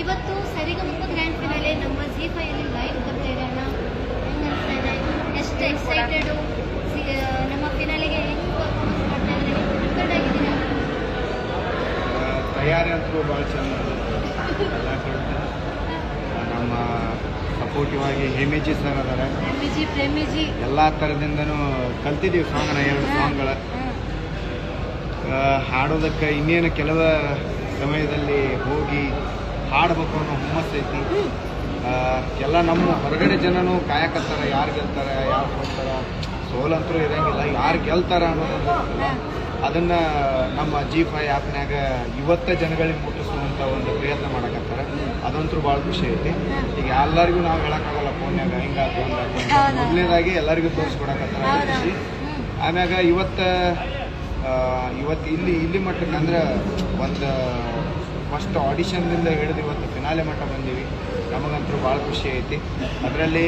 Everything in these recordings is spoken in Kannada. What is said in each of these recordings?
ಇವತ್ತು ಸರಿಗಮಪ ಗ್ರ್ಯಾಂಡ್ ಫಿನಾಲೆ ನಮ್ಮ ಜಿ ಫೈಯಲ್ಲಿ ಲೈವ್ ಬರ್ತಾ ಇದೆ ಅಣ್ಣ. ಹೆಂಗೆ ಅನಿಸ್ತಾ ಇದೆ? ಎಷ್ಟು ಎಕ್ಸೈಟೆಡು ನಮ್ಮ ಫಿನಾಲೆಗೆ ಹೆಂಗೆ ಪರ್ಫಾರ್ಮೆನ್ಸ್ ಮಾಡ್ತಾ ಇದ್ದಾರೆ? ಪ್ರಿಪೇರ್ಡ್ ತಯಾರಿ ಅಂತೂ ಭಾಳ ಚೆನ್ನಾಗಿದೆ ನಮ್ಮ ಸಪೋರ್ಟಿವ್ ಆಗಿ ಹೇಮಿಜಿ ಸರ್ ಅದಾರೆ ಪ್ರೇಮಿಜಿ. ಎಲ್ಲ ಥರದಿಂದನೂ ಕಲ್ತಿದ್ದೀವಿ ಸಾಂಗ್ನ ಎರಡು ಸಾಂಗ್ಗಳ ಹಾಡೋದಕ್ಕೆ ಇನ್ನೇನು ಕೆಲವ ಸಮಯದಲ್ಲಿ ಹೋಗಿ ಹಾಡ್ಬೇಕು ಅನ್ನೋ ಹುಮ್ಮಸ್ ಐತಿ. ಆ, ಎಲ್ಲ ನಮ್ಮ ಹೊರಗಡೆ ಜನನು ಕಾಯಕತ್ತಾರ ಯಾರು ಗೆಲ್ತಾರ ಯಾರು ಹೋಗ್ತಾರ ಸೋಲಂತರೂ ಇರಂಗಿಲ್ಲ ಯಾರು ಗೆಲ್ತಾರ ಅನ್ನೋದು. ಅದನ್ನ ನಮ್ಮ ಜಿ ಫೈ ಆ್ಯಪ್ನಾಗ ಇವತ್ತ ಜನಗಳಿಗೆ ಮುಟ್ಟಿಸುವಂಥ ಒಂದು ಪ್ರಯತ್ನ ಮಾಡಕತ್ತಾರ. ಅದಂತೂ ಭಾಳ ಖುಷಿ ಐತಿ. ಈಗ ಎಲ್ಲರಿಗೂ ನಾವು ಹೇಳಕ್ಕಾಗಲ್ಲ ಫೋನ್ಯಾಗ ಹಿಂಗಾತು ಹಂಗಾತು ಅಂತ. ಮೊದಲನೇದಾಗಿ ಎಲ್ಲರಿಗೂ ತೋರಿಸ್ಕೊಡಕತ್ತಾರ ಖುಷಿ. ಆಮ್ಯಾಗ ಇವತ್ತ ಇವತ್ತು ಇಲ್ಲಿ ಇಲ್ಲಿ ಮಟ್ಟಕ್ಕೆ ಅಂದ್ರೆ ಒಂದು ಫಸ್ಟ್ ಆಡಿಷನ್ನಿಂದ ಹಿಡಿದು ಇವತ್ತು ಫಿನಾಲೆ ಮಟ್ಟ ಬಂದೀವಿ. ನಮಗಂತೂ ಭಾಳ ಖುಷಿ ಐತಿ. ಅದರಲ್ಲಿ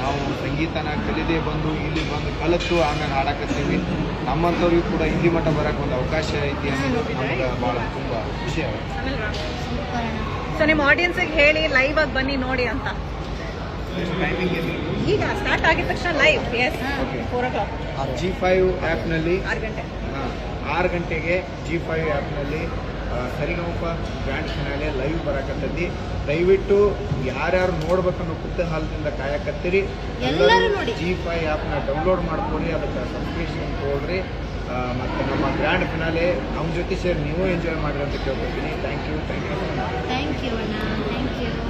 ನಾವು ಸಂಗೀತನ ಕಲಿದೇ ಬಂದು ಇಲ್ಲಿ ಬಂದು ಕಲಿತು ಆಮೇಲೆ ಹಾಡಕತ್ತೀವಿ. ನಮ್ಮಂಥವ್ರಿಗೂ ಕೂಡ ಇಲ್ಲಿ ಮಟ್ಟ ಬರೋಕೆ ಒಂದು ಅವಕಾಶ ಐತಿ ಅನ್ನೋದು ನಮ್ಗೆ ಭಾಳ ತುಂಬ ಖುಷಿ ಆಗುತ್ತೆ. ಸೊ ನಿಮ್ಮ ಆಡಿಯನ್ಸಿಗೆ ಹೇಳಿ ಲೈವ್ ಆಗಿ ಬನ್ನಿ ನೋಡಿ ಅಂತ. ಈಗ ಸ್ಟಾರ್ಟ್ ಆಗಿದ ತಕ್ಷಣ live yes Okay. Four o'clock Zee five ಆ್ಯಪ್ನಲ್ಲಿ ಆರು ಗಂಟೆ. ಹಾ, ಆರು ಗಂಟೆಗೆ ಜಿ ಫೈವ್ ಆ್ಯಪ್ನಲ್ಲಿ ಸರಿಗಮಪ ಗ್ರ್ಯಾಂಡ್ ಫಿನಾಲೆ ಲೈವ್ ಬರಕತ್ತೈತಿ. ದಯವಿಟ್ಟು ಯಾರ್ಯಾರು ನೋಡ್ಬೇಕನ್ನೋ ಕುತೂಹಲದಿಂದ ಕಾಯಕತ್ತೀರಿ. ಜಿ ಫೈ ಆ್ಯಪ್ನ ಡೌನ್ಲೋಡ್ ಮಾಡ್ಕೊಳ್ರಿ ಅದಕ್ಕೆ ಸಬ್ಸ್ಕ್ರಿಪ್ಷನ್ ತೊಗೊಳ್ರಿ ಮತ್ತು ನಮ್ಮ ಗ್ರ್ಯಾಂಡ್ ಫಿನಾಲೆ ನಮ್ಮ ಜೊತೆ ಸೇರಿ ನೀವು ಎಂಜಾಯ್ ಮಾಡಿರಿ ಅಂತ ಕೇಳ್ಕೊತೀನಿ thank you thank you thank you ಅಣ್ಣ ಥ್ಯಾಂಕ್ ಯು